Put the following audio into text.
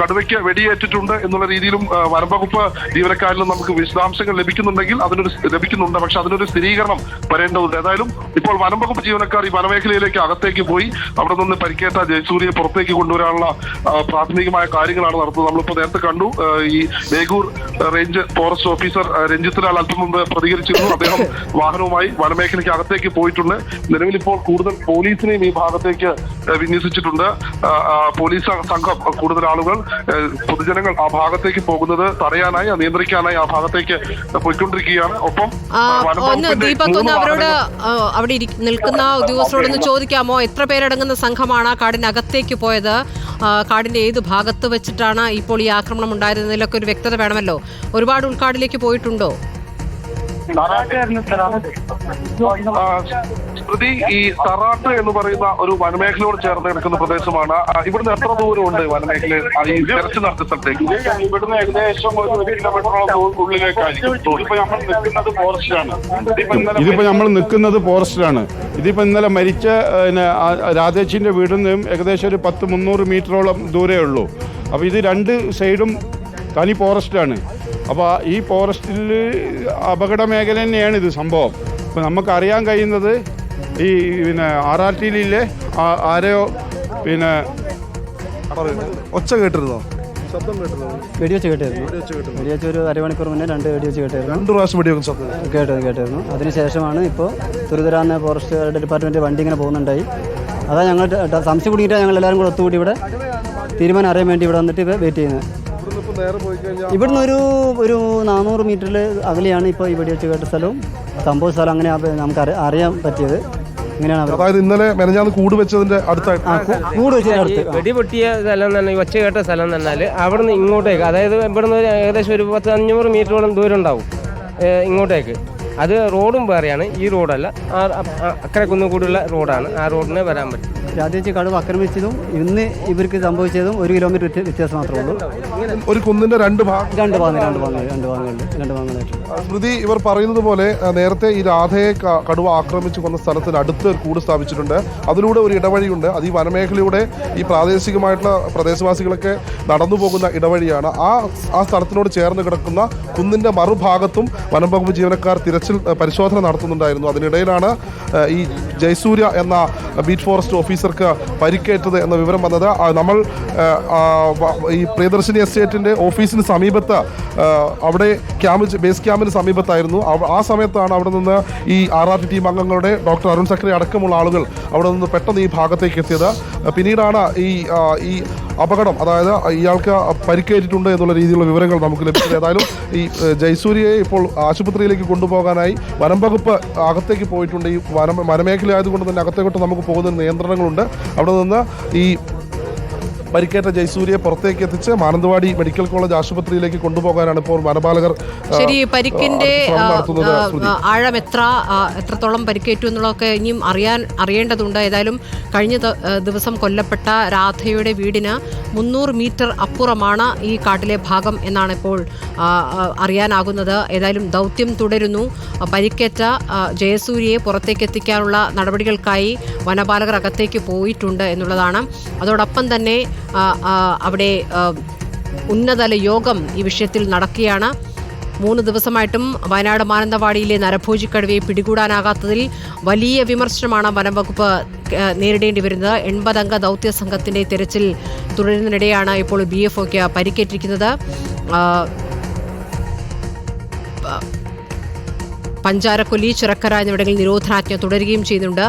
കടുവയ്ക്ക് വെടിയേറ്റിട്ടുണ്ട് എന്നുള്ള രീതിയിലും വനംവകുപ്പ് ജീവനക്കാരിൽ നിന്ന് നമുക്ക് വിശദാംശങ്ങൾ ലഭിക്കുന്നുണ്ടെങ്കിൽ അതിനൊരു ലഭിക്കുന്നുണ്ട്. പക്ഷെ അതിനൊരു സ്ഥിരീകരണം വരേണ്ടതുണ്ട്. ഏതായാലും ഇപ്പോൾ വനംവകുപ്പ് ജീവനക്കാർ ഈ വനമേഖലയിലേക്ക് അകത്തേക്ക് പോയി അവിടെ നിന്ന് പരിക്കേറ്റ ജയസൂര്യയെ പുറത്തേക്ക് കൊണ്ടുവരാനുള്ള പ്രാഥമികമായ കാര്യങ്ങളാണ് നടത്തുന്നത് നമ്മളിപ്പോൾ നേരത്തെ കണ്ടു ഈ Begur range forest officer Ranjith Lal അല്പം മുമ്പ് പ്രതികരിച്ചിരുന്നു. അദ്ദേഹം വാഹനവുമായി വനമേഖലയ്ക്ക് അകത്തേക്ക് പോയിട്ടുണ്ട്. നിലവിൽ ഇപ്പോൾ കൂടുതൽ പോലീസിനെയും ഈ ഭാഗത്തേക്ക് വിന്യസിച്ചിട്ടുണ്ട്. പോലീസ് സംഘം കൂടുതൽ ആളുകൾ പൊതുജനങ്ങൾ ആ ഭാഗത്തേക്ക് പോകുന്നത് തടയാനായി നിയന്ത്രിക്കാനായി ആ ഭാഗത്തേക്ക് പോയിക്കൊണ്ടിരിക്കുകയാണ്. ഒപ്പം ഒന്ന് ദീപക് ഒന്ന് അവരോട് അവിടെ നിൽക്കുന്ന ഉദ്യോഗസ്ഥരോടൊന്ന് ചോദിക്കാമോ? എത്ര പേരടങ്ങുന്ന സംഘമാണ് ആ കാടിനകത്തേക്ക് പോയത്? കാടിന്റെ ഏത് ഭാഗത്ത് വെച്ചിട്ടാണ് ഇപ്പോൾ ഈ ആക്രമണം ഉണ്ടായിരുന്നതിലൊക്കെ ഒരു വ്യക്തത വേണമല്ലോ. ഒരുപാട് ഉൾക്കാടിലേക്ക് പോയിട്ടുണ്ടോ? സ്മൃതി ഈ തറാട്ട് എന്ന് പറയുന്ന ഒരു വനമേഖലയോട് ചേർന്ന് കിടക്കുന്ന പ്രദേശമാണ്. ഇവിടുന്ന് എത്ര ദൂരമുണ്ട് വനമേഖല ഈ തെരച്ചിൽ നടത്തിയ സ്ഥലത്തേക്ക്. ഇവിടുന്ന് ഏകദേശം ഒരു കിലോമീറ്ററോളം ദൂ- ഉള്ളിലേക്കായിരിക്കും. ഇപ്പൊ നമ്മൾ നിൽക്കുന്നത് ഫോറസ്റ്റിലാണ്. ഇതിപ്പോ നമ്മൾ നിൽക്കുന്നത് ഫോറസ്റ്റിലാണ്. ഇതിപ്പോ ഇന്നലെ മരിച്ച രാധേച്ചിന്റെ വീടിൽ നിന്നും ഏകദേശം ഒരു പത്ത് മുന്നൂറ് മീറ്ററോളം ദൂരമേ ഉള്ളൂ. അപ്പോൾ ഇത് രണ്ട് സൈഡും തനി ഫോറസ്റ്റാണ്. അപ്പോൾ ഈ ഫോറസ്റ്റിൽ അപകട മേഖല തന്നെയാണ് ഇത് സംഭവം. അപ്പോൾ നമുക്ക് അറിയാൻ കഴിയുന്നത് ഈ പിന്നെ ആർ ആർ ടിയിലെ ആരെയോ പിന്നെ ഒച്ച കേട്ടിരുന്നോ? ശബ്ദം കേട്ടിരുന്നോ? വെടിവെച്ച് കേട്ടായിരുന്നു. വെടിവെച്ച് ഒരു അരമണിക്കൂർ മുന്നേ രണ്ട് വെടിവെച്ച് കേട്ടായിരുന്നു. രണ്ട് പ്രാവശ്യം വെടിവെക്കും ശബ്ദം കേട്ടായിരുന്നു അതിനുശേഷമാണ് ഇപ്പോൾ തുരുതുരാന്ന് ഫോറസ്റ്റ് ഡിപ്പാർട്ട്മെന്റ് വണ്ടി ഇങ്ങനെ പോകുന്നുണ്ടായി. അതാ ഞങ്ങൾ സംശയം കുടുങ്ങിയിട്ടാണ് ഞങ്ങൾ എല്ലാവരും കൂടെ ഒത്തുകൂടി ഇവിടെ തീരുമാനം അറിയാൻ വേണ്ടി ഇവിടെ വന്നിട്ട് വെയിറ്റ് ചെയ്യുന്നത്. നേരെ പോയി കഴിഞ്ഞാൽ ഇവിടുന്ന് ഒരു ഒരു നാനൂറ് മീറ്ററിൽ അകലെയാണ് ഇപ്പോൾ ഈ വെച്ച് കേട്ട സ്ഥലവും. സംഭവ സ്ഥലം അങ്ങനെ ആ- നമുക്ക് അറി- അറിയാൻ പറ്റിയത്. ഇങ്ങനെയാണ് അവർ അതായത് ഇന്നലെ മെനഞ്ഞാന്ന് കൂട് വെച്ചതിന്റെ അടുത്തായിട്ട് ആ കൂ- കൂട് അടുത്ത്. ആ. വെടിപൊട്ടിയ സ്ഥലം തന്നെ ഒച്ച കേട്ട സ്ഥലം തന്നാൽ അവിടുന്ന് ഇങ്ങോട്ടേക്ക് അതായത് ഇവിടുന്ന് ഒരു ഏകദേശം ഒരു പത്ത് അഞ്ഞൂറ് മീറ്ററോളം ദൂരം ഉണ്ടാവും ഏ, ഇങ്ങോട്ടേക്ക്. അത് റോഡും വേറെയാണ്. ഈ റോഡല്ല. അക്കരെ കുന്നുകൂടിയുള്ള റോഡാണ്. ആ റോഡിന് വരാൻ പറ്റും. രാധേച്ചി കടുവ ആക്രമിച്ചതും ഇന്ന് ഇവർക്ക് സംഭവിച്ചതും ഒരു കിലോമീറ്റർ വ്യത്യ- വ്യത്യാസം മാത്രമേ ഉള്ളൂ. ഒരു കുന്നിന്റെ രണ്ട് ഭാഗം. രണ്ട് ഭാഗങ്ങൾ രണ്ട് ഭാഗങ്ങൾ രണ്ട് ഭാഗങ്ങളിൽ രണ്ട് ഭാഗങ്ങളായിട്ട് സ്മൃതി ഇവർ പറയുന്നത് പോലെ നേരത്തെ ഈ രാധയെ കടുവ ആക്രമിച്ചു കൊന്ന സ്ഥലത്തിന് അടുത്ത് ഒരു കൂട് സ്ഥാപിച്ചിട്ടുണ്ട്. അതിലൂടെ ഒരു ഇടവഴിയുണ്ട്. അത് ഈ വനമേഖലയുടെ ഈ പ്രാദേശികമായിട്ടുള്ള പ്രദേശവാസികളൊക്കെ നടന്നു പോകുന്ന ഇടവഴിയാണ്. ആ ആ സ്ഥലത്തിനോട് ചേർന്ന് കിടക്കുന്ന കുന്നിന്റെ മറുഭാഗത്തും വനം വകുപ്പ് ജീവനക്കാർ തിരച്ചിൽ ആ, പരിശോധന നടത്തുന്നുണ്ടായിരുന്നു. അതിനിടയിലാണ് ഈ ജയസൂര്യ എന്ന ബീച്ച് ഫോറസ്റ്റ് ഓഫീസർക്ക് പരിക്കേറ്റത് എന്ന വിവരം വന്നത്. നമ്മൾ ഈ പ്രിയദർശിനി എസ്റ്റേറ്റിന്റെ ഓഫീസിന് സമീപത്ത് അവിടെ ക്യാമ്പ് ബേസ് ക്യാമ്പിന് സമീപത്തായിരുന്നു. ആ സമയത്താണ് അവിടെ നിന്ന് ഈ ആർ ആർ ടി ടീം അംഗങ്ങളുടെ ഡോക്ടർ അരുൺ സക്രി അടക്കമുള്ള ആളുകൾ അവിടെ നിന്ന് പെട്ടെന്ന് ഈ ഭാഗത്തേക്ക് എത്തിയത്. പിന്നീടാണ് ഈ ഈ അപകടം അതായത് ഇയാൾക്ക് പരിക്കേറ്റിട്ടുണ്ട് എന്നുള്ള രീതിയിലുള്ള വിവരങ്ങൾ നമുക്ക് ലഭിച്ചത്. ഏതായാലും ഈ ജയസൂര്യയെ ഇപ്പോൾ ആശുപത്രിയിലേക്ക് കൊണ്ടുപോകാനായി വനം വകുപ്പ് അകത്തേക്ക് പോയിട്ടുണ്ട്. ഈ വനം വനമേഖല ആയതുകൊണ്ട് തന്നെ അകത്തേക്കോട്ട് നമുക്ക് പോകുന്ന നിയന്ത്രണങ്ങളുണ്ട്. അവിടെ നിന്ന് ഈ പരിക്കേറ്റ ജയസൂര്യയെ പുറത്തേക്ക് എത്തിച്ച് മാനന്തവാടി മെഡിക്കൽ കോളേജ് ആശുപത്രിയിലേക്ക് കൊണ്ടുപോകാനാണ് ഇപ്പോൾ വനപാലകർ ശരി പരിക്കിന്റെ. ആഴം എത്ര എത്രത്തോളം പരിക്കേറ്റു എന്നുള്ളതൊക്കെ ഇനിയും അറിയാൻ അറിയേണ്ടതുണ്ട്. ഏതായാലും കഴിഞ്ഞ ദിവസം കൊല്ലപ്പെട്ട രാധയുടെ വീടിന് മുന്നൂറ് മീറ്റർ അപ്പുറമാണ് ഈ കാട്ടിലെ ഭാഗം എന്നാണ് ഇപ്പോൾ അറിയാനാകുന്നത്. ഏതായാലും ദൗത്യം തുടരുന്നു. പരിക്കേറ്റ ജയസൂര്യയെ പുറത്തേക്ക് എത്തിക്കാനുള്ള നടപടികൾക്കായി വനപാലകർ അകത്തേക്ക് പോയിട്ടുണ്ട് എന്നുള്ളതാണ്. അതോടൊപ്പം തന്നെ അവിടെ ഉന്നതല യോഗം ഈ വിഷയത്തിൽ നടക്കുകയാണ്. മൂന്ന് ദിവസമായിട്ടും വയനാട് മാനന്തവാടിയിലെ നരഭോജിക്കടുവയെ പിടികൂടാനാകാത്തതിൽ വലിയ വിമർശനമാണ് വനംവകുപ്പ് വകുപ്പ് നേരിടേണ്ടി വരുന്നത്. എൺപതംഗ ദൗത്യ സംഘത്തിന്റെ തെരച്ചിൽ തുടരുന്നതിനിടെയാണ് ഇപ്പോൾ ബി എഫ് ഒക്ക് പരിക്കേറ്റിരിക്കുന്നത്. പഞ്ചാരക്കൊല്ലി ചിറക്കര എന്നിവിടങ്ങളിൽ നിരോധനാജ്ഞ തുടരുകയും ചെയ്യുന്നുണ്ട്.